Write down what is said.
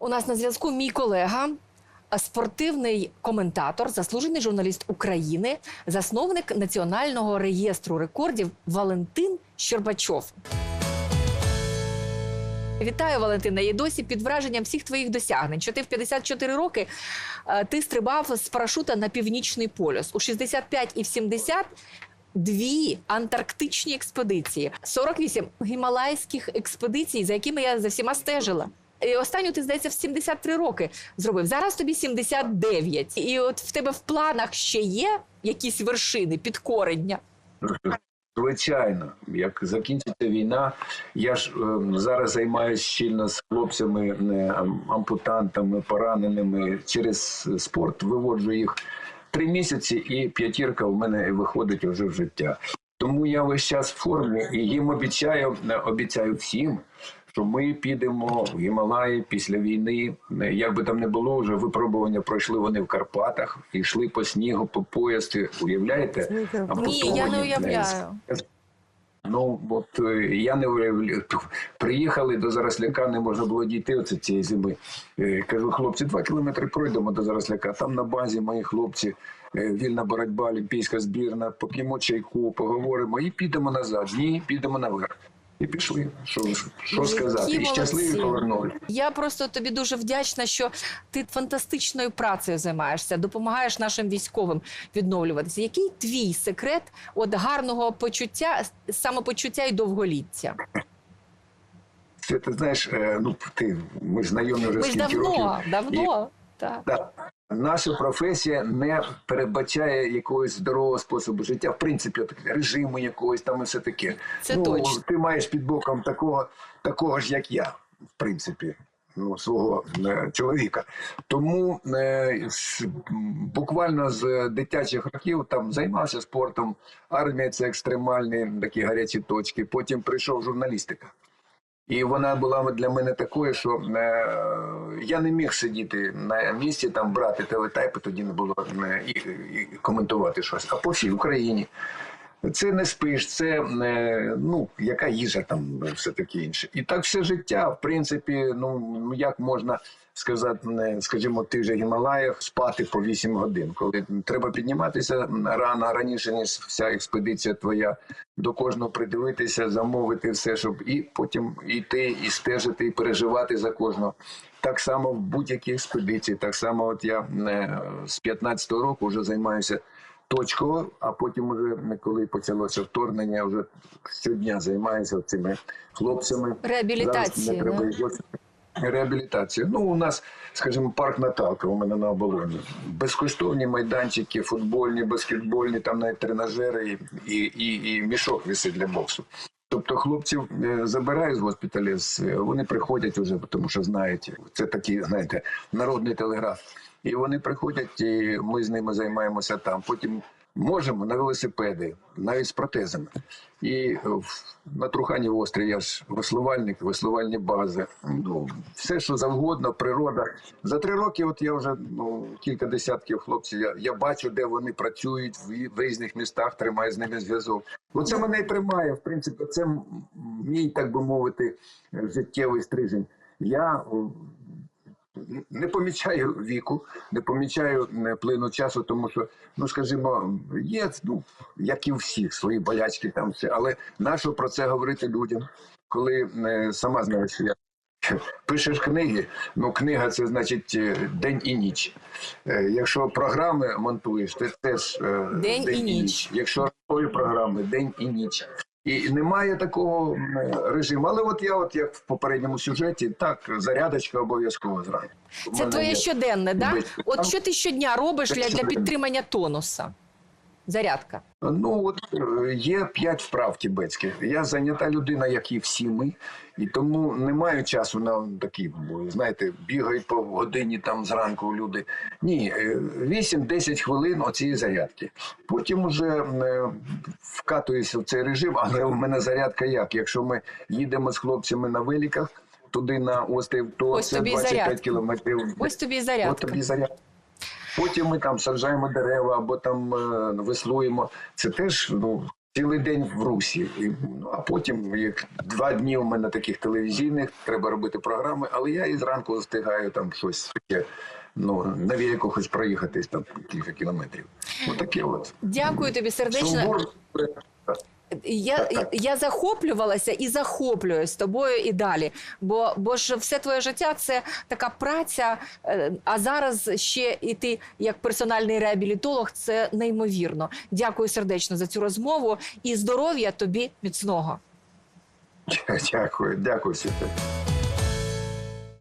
У нас на зв'язку мій колега, спортивний коментатор, заслужений журналіст України, засновник Національного реєстру рекордів Валентин Щербачов. Вітаю, Валентина. Я досі під враженням всіх твоїх досягнень. Що ти в 54 роки е, ти стрибав з парашута на північний полюс. У 65 і в 70 дві антарктичні експедиції, 48 гімалайських експедицій, за якими я за всіма стежила. І останню ти здається в 73 роки зробив. Зараз тобі 79. І от в тебе в планах ще є якісь вершини, підкорення. Звичайно, як закінчиться війна, я ж е, зараз займаюся щільно з хлопцями, е, ампутантами, пораненими через спорт. Виводжу їх три місяці, і п'ятірка в мене виходить вже в життя. Тому я весь час в формі і їм обіцяю, е, обіцяю всім, що ми підемо в Гімалаї після війни. Як би там не було, вже випробування пройшли вони в Карпатах, йшли по снігу, по поясти. Уявляєте? Ні, я не уявляю. Ну от е, я не уявляю. Приїхали до Заросляка, не можна було дійти оце цієї зими. Е, Кажу, хлопці, два кілометри пройдемо до Заросляка. Там на базі мої хлопці, е, вільна боротьба, олімпійська збірна, поп'ємо чайку, поговоримо і підемо назад. Ні, підемо наверх. І пішли. Що, що сказати? І щасливі повернули. Я просто тобі дуже вдячна, що ти фантастичною працею займаєшся, допомагаєш нашим військовим відновлюватися. Який твій секрет от гарного почуття, самопочуття і довголіття? Це ти знаєш, е, ну ти ми знайомі вже Ми скільки давно, років. давно. Так. Так. Наша професія не передбачає якогось здорового способу життя, в принципі, режиму якогось там і все таке. Це ну, точно. Ти маєш під боком такого, такого ж, як я, в принципі. Ну, свого е, чоловіка. Тому е, буквально з дитячих років там займався спортом. Армія це екстремальні такі гарячі точки. Потім прийшов журналістика. І вона була для мене такою, що е, я не міг сидіти на місці, там брати телетайпи, тоді не було е, і, і коментувати щось. А по всій Україні. Це не спиш, це е, ну, яка їжа там, все таке інше. І так все життя, в принципі, ну як можна сказати, скажімо, в тих же Гімалаях спати по 8 годин, коли треба підніматися рано, раніше, ніж вся експедиція твоя, до кожного придивитися, замовити все, щоб і потім йти, і стежити, і переживати за кожного. Так само в будь-якій експедиції, так само, от я е, з 15-го року вже займаюся точково, а потім, уже коли почалося вторгнення, вже щодня займаюся цими хлопцями. Реабілітація. Реабілітацію. Ну, у нас, скажімо, парк Наталка у мене на оболоні. Безкоштовні майданчики, футбольні, баскетбольні, там навіть тренажери і, і, і, і мішок висить для боксу. Тобто хлопців е, забирають з госпіталів, е, вони приходять уже, тому що знають, це такий, знаєте, народний телеграф. І вони приходять, і ми з ними займаємося там. Потім можемо на велосипеди, навіть з протезами. І е, на Трухані острів я ж веслувальник, веслувальні бази. Ну, все, що завгодно, природа. За три роки, от я вже ну, кілька десятків хлопців. Я, я бачу, де вони працюють в, різних містах, тримаю з ними зв'язок. Оце мене і тримає. В принципі, це мій, так би мовити, життєвий стрижень. Я не помічаю віку, не помічаю е, плину часу, тому що, ну скажімо, є, ну, як і у всіх, свої болячки там все. Але нащо про це говорити людям, коли е, сама знаєш, що я пишеш книги, ну книга це значить е, день і ніч. Якщо програми монтуєш, ти теж е, День і ніч. Якщо твої програми, день і ніч. І немає такого режиму. Але от я, от як в попередньому сюжеті, так, зарядочка обов'язково зранку. Це твоє є. щоденне, да? От що ти щодня робиш для, для підтримання тонуса? Зарядка. Ну от е, є п'ять вправ тібетських. Я зайнята людина, як і всі ми, і тому не маю часу на такі, знаєте, бігають по годині там зранку люди. Ні, е, 8-10 хвилин оцієї зарядки. Потім уже е, вкатуюся в цей режим, але у мене зарядка як? Якщо ми їдемо з хлопцями на великах туди на острів, то Ось це тобі і 25 зарядка. кілометрів. Ось тобі і От тобі зарядка. Потім ми там саджаємо дерева або там е, веслуємо. Це теж ну, цілий день в русі. І, ну, а потім, як два дні у мене таких телевізійних, треба робити програми, але я і зранку встигаю там щось таке, ну, на велику хоч проїхатись там кілька кілометрів. Отаке от. Дякую тобі сердечно. Сумбур, Я, я захоплювалася і захоплююсь тобою і далі. Бо, бо ж все твоє життя це така праця. е, А зараз ще і ти як персональний реабілітолог, це неймовірно. Дякую сердечно за цю розмову і здоров'я тобі міцного. Дякую, дякую, Свята.